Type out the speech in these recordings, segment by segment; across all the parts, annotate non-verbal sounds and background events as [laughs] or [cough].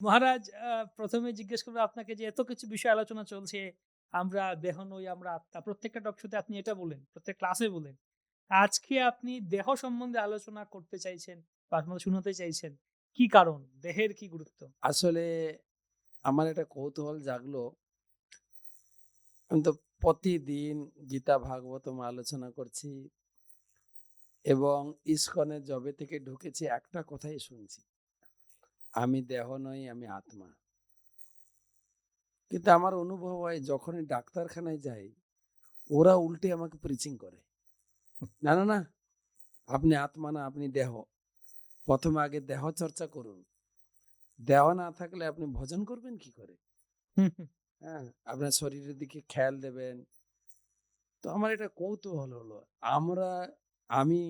মহারাজ প্রথমে জিজ্ঞেস করব আপনাকে যে এত কিছু বিষয় আলোচনা চলছে, আমরা দেহ নই আমরা আত্মা। প্রত্যেকটা টক শোতে আপনি এটা বলেন, প্রত্যেক ক্লাসে বলেন। আজকে আপনি দেহ সম্বন্ধে আলোচনা করতে চাইছেন, বা আপনাদের শুনাতে চাইছেন, কি কারণ? দেহের কি গুরুত্ব? আসলে আমার একটা কৌতূহল জাগলো। আমি তো প্রতিদিন গীতা, ভাগবতম আলোচনা করছি এবং ইস্কনে জবে থেকে ঢুকেছি, একটা কথাই শুনছি। আমি দেহ নই আমি আত্মা। কিন্তু আমার অনুভব হয় যখনই ডাক্তারখানায় যাই ওরা উল্টে আমাকে প্রিচিং করে। না না না আপনি আত্মা না আপনি দেহ। প্রথমে আগে দেহ চর্চা করুন। দেহ না থাকলে আপনি ভজন করবেন কি করে। হ্যাঁ আপনার শরীরের দিকে খেয়াল দেবেন। তো আমার এটা কৌতূহল হলো। আমরা আমি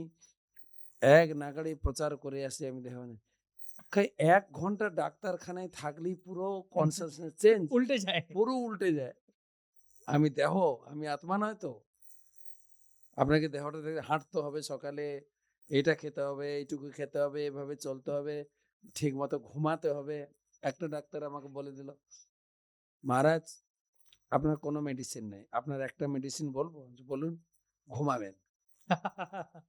এক নাগাড়ে প্রচার করে আসি আমি দেহ না খাই এক ঘণ্টা ডাক্তারখানায় থাকলেই পুরো কনসিয়াসনেস চেঞ্জ উল্টে যায়। পুরো উল্টে যায়। আমি দেহ আমি আত্মা নয় তো। আপনাকে দেহটা দেখে হাঁটতে হবে সকালে এটা খেতে হবে এইটুকু খেতে হবে এভাবে চলতে হবে ঠিক মতো ঘুমাতে হবে। একটা ডাক্তার আমাকে বলে দিল মহারাজ আপনার কোনো মেডিসিন নেই। আপনার একটা মেডিসিন বলব বলুন ঘুমাবেন। [laughs]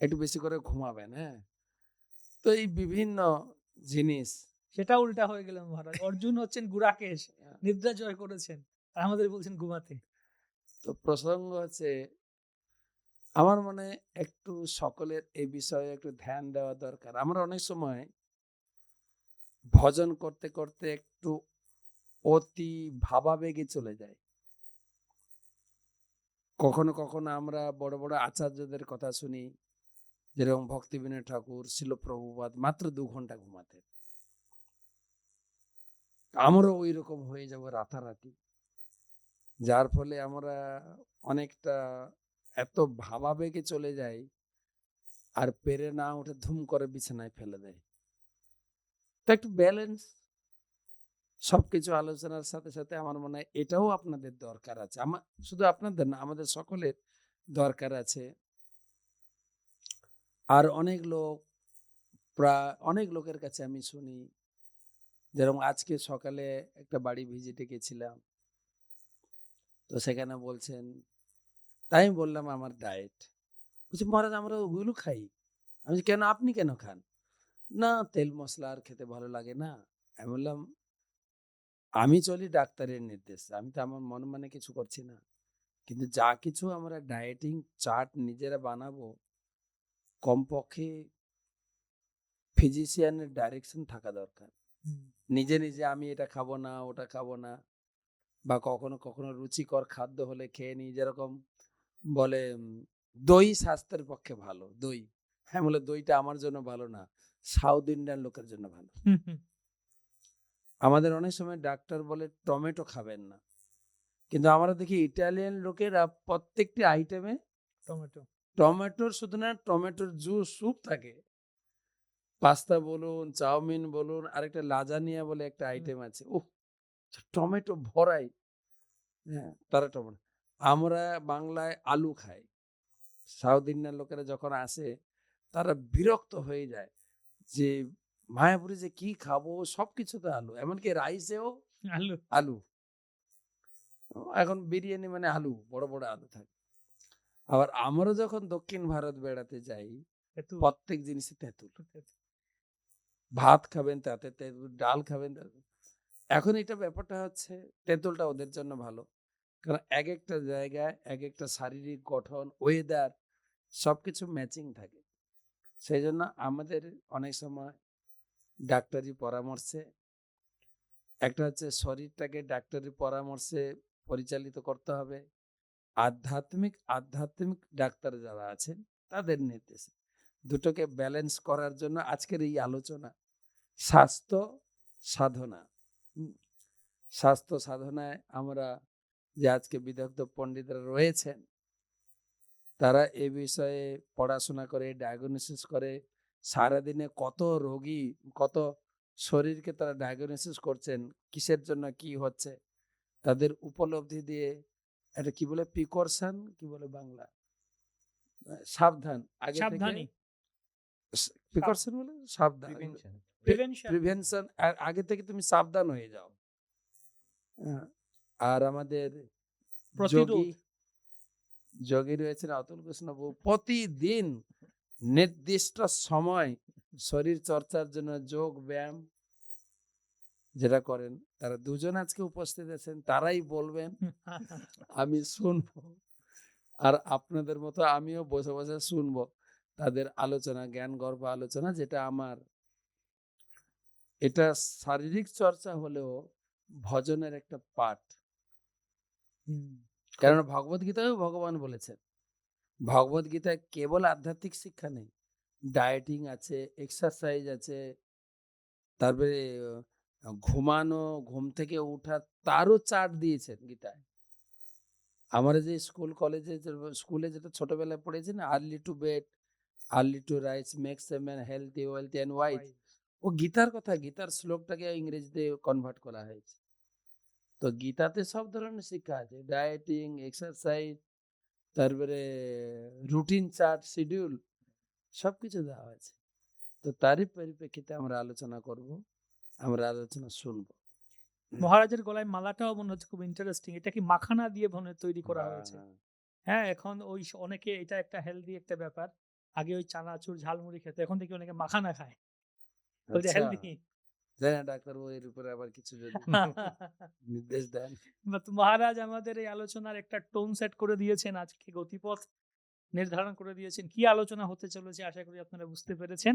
একটু বেশি করে ঘুমাবেন হ্যাঁ? তো এই বিভিন্ন জিনিস। সেটা উল্টা হয়ে গেল মহারাজ। অর্জুন হচ্ছেন গুরাকেশ [laughs] নিদ্রা জয় করেছেন আর আমাদের বলছেন ঘুমাতে তো প্রসঙ্গ হচ্ছে আমার মনে একটু সকলের এই বিষয়ে একটু ধ্যান দেওয়া দরকার। আমরা অনেক সময় ভজন করতে করতে একটু অতি ভাবাবেগে চলে যাই কখনো কখনো আমরা বড় বড় আচার্যদের কথা শুনি যেরকম ভক্তি ভক্তিবিনয় ঠাকুর শিল শিলপ্রভুপাদ মাত্র দু ঘণ্টা ঘুমাতেন। আমরাও ওই রকম হয়ে যাব রাতারাতি। যার ফলে আমরা অনেকটা এত ভাবাবেগে চলে যাই, আর পেরে না উঠে ধুম করে বিছানায় ফেলে দেয় তো একটু ব্যালেন্স সবকিছু আলোচনার সাথে সাথে আমার মনে হয় এটাও আপনাদের দরকার আছে। আমার শুধু আপনাদের না, আমাদের সকলের দরকার আছে। আর অনেক লোক প্রায়, অনেক লোকের কাছে আমি শুনি। যেরকম আজকে সকালে একটা বাড়ি ভিজিটে গেছিলাম। তো সেখানে বলছেন, তাই আমি বললাম আমার ডায়েট বলছি, মহারাজ, আমরা ওগুলো খাই। আমি কেন? আপনি কেন খান? না, তেল মশলা আর খেতে ভালো লাগে না। আমি বললাম, আমি চলি ডাক্তারের নির্দেশ। আমি তো আমার মন মানে কিছু করছি না। কিন্তু যা কিছু আমরা ডায়েটিং চার্ট নিজেরা বানাবো কমপক্ষে ফিজিশিয়ানের ডাইরেকশন থাকা দরকার। নিজে নিজে আমি এটা খাব না ওটা খাব না বা কখনো কখনো রুচিকর খাদ্য হলে খেয়ে নিই যেরকম বলে দই স্বাস্থ্যের পক্ষে ভালো দই। হ্যাঁ বলে দইটা আমার জন্য ভালো না সাউথ ইন্ডিয়ান লোকের জন্য ভালো। আমাদের অনেক সময় ডাক্তার বলে টমেটো খাবেন না। কিন্তু আমরা দেখি ইটালিয়ান লোকেরা প্রত্যেকটি আইটেমে টমেটো। টমেটোর শুধু না টমেটোর জুস স্যুপ থাকে। পাস্তা বলুন চাউমিন বলুন আরেকটা লাজানিয়া বলে একটা আইটেম আছে। উহ টমেটো ভরাই। হ্যাঁ তারা টমেটো। আমরা বাংলায় আলু খাই। সাউথ ইন্ডিয়ান লোকেরা যখন আসে তারা বিরক্ত হয়ে যায় যে মায়াপুরে যে কি খাব? সব কিছুতে আলু। এমনকি রাইসেও আলু। আলু। এখন বিরিয়ানি মানে আলু বড় বড় আলু থাকে। আবার আমরা যখন দক্ষিণ ভারত বেড়াতে যাই প্রত্যেক জিনিসে তেঁতুল। ভাত খাবেন তাতে তেঁতুল ডাল খাবেন এখন এটা ব্যাপারটা হচ্ছে তেঁতুলটা ওদের জন্য ভালো। কারণ এক একটা জায়গায় এক একটা শারীরিক গঠন ওয়েদার সবকিছু ম্যাচিং থাকে। সেই জন্য আমাদের অনেক সময় ডাক্তারি পরামর্শে একটা হচ্ছে শরীরটাকে ডাক্তারি পরামর্শে পরিচালিত করতে হবে। আধ্যাত্মিক আধ্যাত্মিক ডাক্তার যারা আছেন, তাদের নির্দেশে। দুটোকে ব্যালেন্স করার জন্য আজকের এই আলোচনা স্বাস্থ্য সাধনা। স্বাস্থ্য সাধনায় আমরা যে আজকে বিদগ্ধ পণ্ডিতরা রয়েছেন, তারা এ বিষয়ে পড়াশোনা করে ডায়াগনোসিস করে, সারাদিনে কত রোগী, কত শরীরকে তারা ডায়াগনোসিস করছেন, কিসের জন্য কি হচ্ছে, তাদের উপলব্ধি দিয়ে এটা কি বলে প্রিকরশন কি বলে বাংলা সাবধান আগে থেকে সাবধানী প্রিকরশন বলে সাবধান. প্রিভেনশন প্রিভেনশন আগে থেকে তুমি সাবধান হয়ে যাও আর আমাদের। যোগী যোগী রয়েছেন অতুল কৃষ্ণ বাবু প্রতিদিন নির্দিষ্ট সময় শরীর চর্চার জন্য যোগ ব্যায়াম যেটা করেন তারা দুজন আজকে উপস্থিত আছেন তারাই বলবেন আমি শুনব। আর আপনাদের মতো আমিও বসে বসে শুনব। তাদের আলোচনা জ্ঞান গর্ব আলোচনা যেটা আমার। এটা শারীরিক চর্চা হলেও ভজনের একটা পাঠ। কারণ ভগবত গীতায়ও ভগবান বলেছেন। ভগবত গীতায় কেবল আধ্যাত্মিক শিক্ষা নেই। ডায়েটিং আছে এক্সারসাইজ আছে তারপরে ঘুমানো ঘুম থেকে ওঠা তারও চার্ট দিয়েছেন গীতায় আমরা যে স্কুল কলেজে স্কুলে যেটা ছোটবেলায় পড়েছি না early to bed early to rise makes a man healthy wealthy and wise ও গীতার কথা গীতার শ্লোকটাকে ইংরেজিতে কনভার্ট করা হয়েছে। তো গীতাতে সব ধরনের শিক্ষা আছে ডায়েটিং এক্সারসাইজ তারপরে রুটিন চার্ট শিডিউল সব কিছু দেওয়া হয়েছে। তো তারই পরিপ্রেক্ষিতে আমরা আলোচনা করব। আমরা আলোচনা শুনব। মহারাজের গলায় মালাটাও মনে হচ্ছে খুব ইন্টারেস্টিং এটা কি মাখানা দিয়ে মনে তৈরি করা হয়েছে? হ্যাঁ, এখন ওই অনেকে এটা একটা হেলদি একটা ব্যাপার। আগে ওই চানাচুর ঝালমুড়ি খেতে এখন দেখি অনেকে মাখানা খায়। [laughs] ওইটা আচ্ছা, হেলদি জানি না এর উপরে আবার কিছু যদি [laughs] নির্দেশ দেন। মহারাজ আমাদের এই আলোচনার একটা টোন সেট করে দিয়েছেন আজকে গতিপথ নির্ধারণ করে দিয়েছেন। কি আলোচনা হতে চলেছে আশা করি আপনারা বুঝতে পেরেছেন।